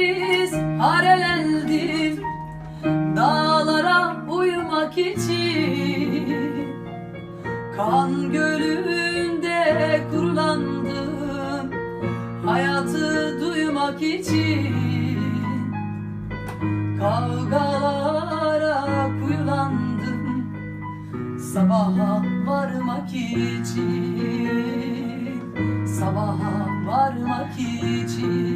Biz harelendim dağlara uyumak için. Kan gölünde kurulandım hayatı duymak için. Kavgalara kuyulandım sabaha varmak için. Sabaha varmak için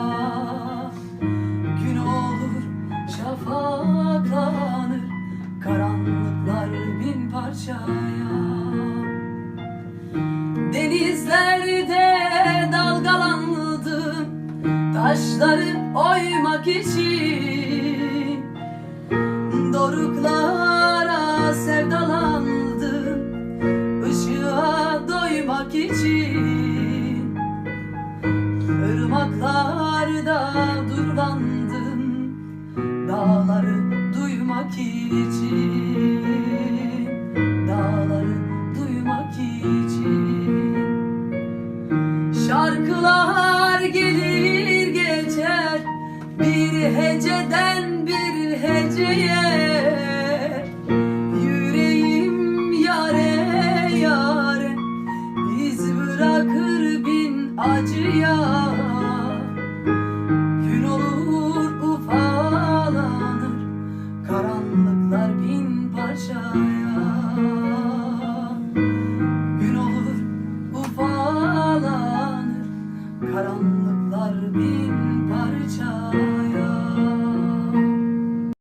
parçaya Denizlerde dalgalandım Taşları oymak için. Doruklara sevdalandım Işığa doymak için. Irmaklarda durulandım Dağları duymak için Şarkılar gelir geçer. Bir heceden bir heceye. Yüreğim yare yare İz bırakır bin acıya.